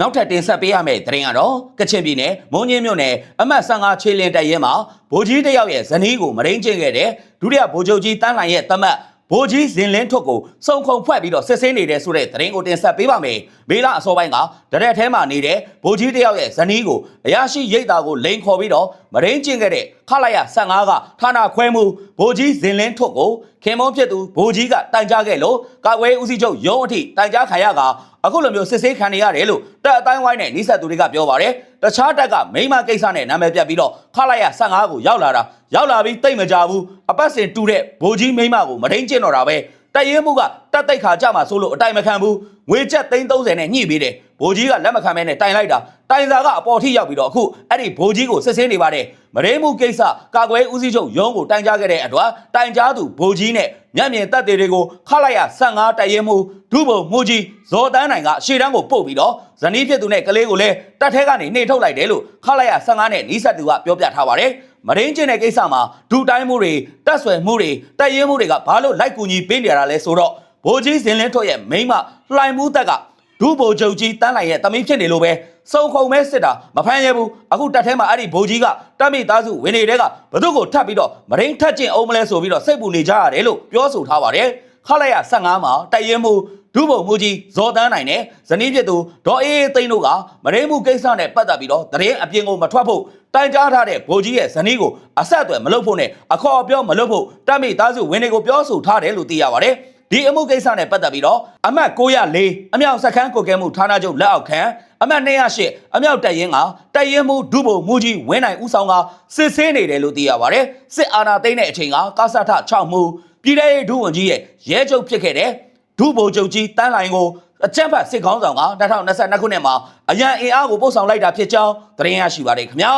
နောက်ထပ်တင်ဆက်ပေးရမယ့်သတင်းကတော့ကချင်ပြည်နယ်မုံညင်းမြို့နယ်အမှတ်15ချေလင်တပ်ရဲမှာဗိုလ်ကြီးတစ်ယောက်ရဲ့ဇနီးကိုမရင်းကျင့်ခဲ့တဲ့ဒုတိယဗိုလ်ချုပ်ကြီးတန်းလှိုင်ရဲ့တမတ်ဗိုလ်ကြီးဇင်လင်းထွတ်ကိုစုံခုံဖွဲ့ပြီးတော့စစ်ဆင်းနေတဲ့ဆိုတဲ့သတင်းကိုတင်ဆက်ပေးပါမယ်။မေလအစောပိုင်းကတရက်ထဲမှာနေတဲ့ဗိုလ်ကြီးတစ်ယောက်ရဲ့ဇနီးကိုအရာရှိရိတ်သားကိုလိန်ခေါ်ပြီးတော့မရင်းကျင့်ခဲ့တဲ့ ခလိုက်ရ15ကဌာနခွဲမှုဗိုလ်ကြီးဇင်လင်းထွတ်ကိုခင်မုန်းဖြစ်သူဗိုလ်ကြီးကတိုင်ကြားခဲ့လို့ကာကွယ်ဦးစီးချုပ်ရုံးအထိတိုင်ကြားခံရကအခုလိုမျိုးစစ်ဆေးခံနေရတယ်လို့တပ်အတိုင်းဝိုင်းနဲ့နှိဆက်သူတွေကပြောပါတယ်။တခြားတပ်ကမိမကိစ္စနဲ့နာမည်ပြတ်ပြီးတော့ခလိုက်ရ15ကိုရောက်လာတာရောက်လာပြီးတိတ်မကြဘူးအပတ်စဉ်တူတဲ့ဗိုလ်ကြီးမိမကိုမရင်းကျင့်တော့တာပဲ တရဲမှုကတက်တိတ်ခါကြမှာဆိုလို့အတိုင်မခံဘူးငွေချက်330နဲ့ညှိပေးတယ်ဗိုလ်ကြီးကလက်မခံမဲနဲ့တိုင်လိုက်တာတိုင်စာကအပေါ်ထိရောက်ပြီးတော့အခုအဲ့ဒီဗိုလ်ကြီးကိုစစ်ဆေးနေပါတယ်မရင်းမှုကိစ္စကာကွယ်ဦးစီးချုပ်ရုံးကိုတိုင်ကြားခဲ့တဲ့အတွက်တိုင်ကြားသူဗိုလ်ကြီးနဲ့ညံ့မြင်တပ်တွေတွေကိုခလိုက်ရ15တရဲမှုဒုဗိုလ်မှုကြီးဇော်တန်းနိုင်ကရှေ့တန်းကိုပို့ပြီးတော့ဇနီးဖြစ်သူနဲ့ကလေးကိုလည်းတပ်ထဲကနေနှိထုတ်လိုက်တယ်လို့ခလိုက်ရ15နဲ့နီးစပ်သူကပြောပြထားပါတယ် မရင်းကျင်တဲ့ကိစ္စမှာဒူတိုင်းမှုတွေတက်ဆွယ်မှုတွေတက်ရင်မှုတွေကဘာလို့လိုက်ကူညီပေးနေရတာလဲဆိုတော့ဗိုလ်ကြီးစင်လင်းထွတ်ရဲ့မိန်းမလှိုင်မှုတက်ကဒုဗိုလ်ချုပ်ကြီးတန်းလိုက်ရဲ့တမင်းဖြစ်နေလို့ပဲစုံခုံမဲစစ်တာမဖမ်းရဘူးအခုတက်ထဲမှာအဲ့ဒီဗိုလ်ကြီးကတပ်မိသားစုဝင်နေတဲ့ကဘသူ့ကိုထပ်ပြီးတော့မရင်းထက်ကျင်အောင်မလဲဆိုပြီးတော့စိတ်ပူနေကြရတယ်လို့ပြောဆိုထားပါတယ်ခလိုက်ရ15မှာတိုက်ရင်မှု ဒုဗိုလ်မှူးကြီးဇော်တန်းနိုင်နဲ့ဇနီးဖြစ်သူဒေါ်အေးအေးသိန်းတို့ကမရင်းမှုကိစ္စနဲ့ပတ်သက်ပြီးတော့တရင်အပြင်ကိုမထွက်ဖို့တိုင်ကြားထားတဲ့ဗိုလ်ကြီးရဲ့ဇနီးကိုအဆက်အသွယ်မလုပ်ဖို့နဲ့အခေါ်အပြောမလုပ်ဖို့တပ်မိသားစုဝင်တွေကိုပြောဆိုထားတယ်လို့သိရပါတယ်ဒီအမှုကိစ္စနဲ့ပတ်သက်ပြီးတော့အမှတ်904အမြောက်စခန်းကိုကဲမှုဌာနချုပ်လက်အောက်ခံအမှတ်208အမြောက်တပ်ရင်းကတပ်ရင်းမှုဒုဗိုလ်မှူးကြီးဝင်းနိုင်ဦးဆောင်ကစစ်ဆေးနေတယ်လို့သိရပါတယ်စစ်အာဏာသိမ်းတဲ့အချိန်ကကာစထ6မှုပြည်ထောင်ရေးဒုဝန်ကြီးရဲ့ရဲချုပ်ဖြစ်ခဲ့တဲ့ ဒုဗိုလ်ချုပ်ကြီးတန်းလိုင်ကိုအကြမ်းဖက်စစ်ခေါင်းဆောင်က2022ခုနှစ်မှာအရန်အင်အားကိုပို့ဆောင်လိုက်တာဖြစ်ကြောင်းသတင်းရရှိပါတယ်ခင်ဗျာ